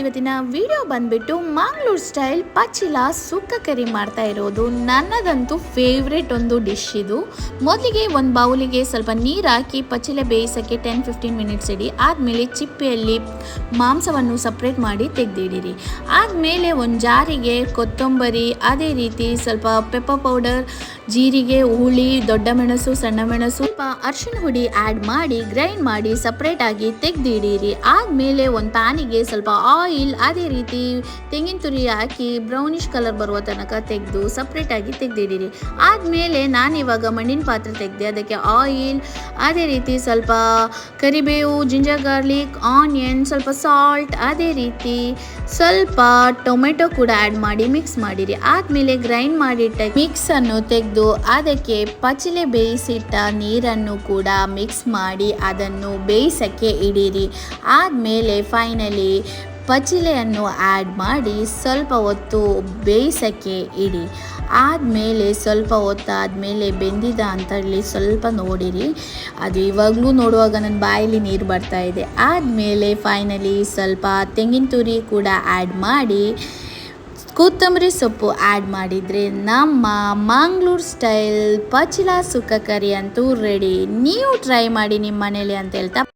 ಇವತ್ತಿನ ವಿಡಿಯೋ ಬಂದ್ಬಿಟ್ಟು ಮಂಗಳೂರು ಸ್ಟೈಲ್ ಪಚಿಲ ಸುಕ್ಕ ಕರಿ ಮಾಡ್ತಾ ಇರೋದು. ನನ್ನದಂತೂ ಫೇವ್ರೆಟ್ ಒಂದು ಡಿಶ್ ಇದು. ಮೊದಲಿಗೆ ಒಂದು ಬೌಲಿಗೆ ಸ್ವಲ್ಪ ನೀರು ಹಾಕಿ ಪಚಿಲೆ ಬೇಯಿಸೋಕ್ಕೆ ಟೆನ್ ಫಿಫ್ಟೀನ್ ಮಿನಿಟ್ಸ್ ಇಡಿ. ಆದಮೇಲೆ ಚಿಪ್ಪೆಯಲ್ಲಿ ಮಾಂಸವನ್ನು ಸಪ್ರೇಟ್ ಮಾಡಿ ತೆಗೆದಿಡಿರಿ. ಆದಮೇಲೆ ಒಂದು ಜಾರಿಗೆ ಕೊತ್ತಂಬರಿ, ಅದೇ ರೀತಿ ಸ್ವಲ್ಪ ಪೆಪ್ಪರ್ ಪೌಡರ್ ಜೀರಿಗೆ, ಹುಳಿ, ದೊಡ್ಡ ಮೆಣಸು, ಸಣ್ಣ ಮೆಣಸು, ಸ್ವಲ್ಪ ಅರ್ಶಿನ ಹುಡಿ ಆ್ಯಡ್ ಮಾಡಿ ಗ್ರೈಂಡ್ ಮಾಡಿ ಸಪ್ರೇಟಾಗಿ ತೆಗೆದಿಡಿರಿ. ಆದಮೇಲೆ ಒಂದು ಪ್ಯಾನಿಗೆ ಸ್ವಲ್ಪ ಆಯಿಲ್ ಅದೇ ರೀತಿ ತೆಂಗಿನ ತುರಿ ಹಾಕಿ ಬ್ರೌನಿಷ್ ಕಲರ್ ಬರುವ ತನಕ ತೆಗೆದು ಸಪ್ರೇಟಾಗಿ ತೆಗೆದಿಡಿರಿ. ಆದಮೇಲೆ ನಾನಿವಾಗ ಮಣ್ಣಿನ ಪಾತ್ರೆ ತೆಗೆದೆ, ಅದಕ್ಕೆ ಆಯಿಲ್, ಅದೇ ರೀತಿ ಸ್ವಲ್ಪ ಕರಿಬೇವು ಜಿಂಜರ್ ಗಾರ್ಲಿಕ್ ಆನಿಯನ್ ಸ್ವಲ್ಪ ಸಾಲ್ಟ್ ಅದೇ ರೀತಿ ಸ್ವಲ್ಪ ಟೊಮೆಟೊ ಕೂಡ ಆ್ಯಡ್ ಮಾಡಿ ಮಿಕ್ಸ್ ಮಾಡಿರಿ. ಆದಮೇಲೆ ಗ್ರೈಂಡ್ ಮಾಡಿಟ್ಟ ಮಿಕ್ಸನ್ನು ತೆಗೆದು ಅದಕ್ಕೆ ಪಚಿಲೆ ಬೇಯಿಸಿಟ್ಟ ನೀರನ್ನು ಕೂಡ ಮಿಕ್ಸ್ ಮಾಡಿ ಅದನ್ನು ಬೇಯಿಸೋಕ್ಕೆ ಇಡಿರಿ. ಆದಮೇಲೆ ಫೈನಲಿ ಪಚಿಲೆಯನ್ನು ಆ್ಯಡ್ ಮಾಡಿ ಸ್ವಲ್ಪ ಹೊತ್ತು ಬೇಯಿಸೋಕ್ಕೆ ಇಡಿ. ಆದಮೇಲೆ ಸ್ವಲ್ಪ ಹೊತ್ತಾದಮೇಲೆ ಬೆಂದಿದ ಅಂತ ಹೇಳಿ ಸ್ವಲ್ಪ ನೋಡಿರಿ. ಅದು ಇವಾಗಲೂ ನೋಡುವಾಗ ನನ್ನ ಬಾಯಲ್ಲಿ ನೀರು ಬರ್ತಾ ಇದೆ. ಆದಮೇಲೆ ಫೈನಲಿ ಸ್ವಲ್ಪ ತೆಂಗಿನ ತುರಿ ಕೂಡ ಆ್ಯಡ್ ಮಾಡಿ, ಕೊತ್ತಂಬರಿ ಸೊಪ್ಪು ಆ್ಯಡ್ ಮಾಡಿದರೆ ನಮ್ಮ ಮಂಗಳೂರು ಸ್ಟೈಲ್ ಪಚಿಲಾ ಸುಕ್ಕ ಕರಿ ಅಂತೂ ರೆಡಿ ನೀವು ಟ್ರೈ ಮಾಡಿ ನಿಮ್ಮ ಮನೇಲಿ ಅಂತ ಹೇಳ್ತಾ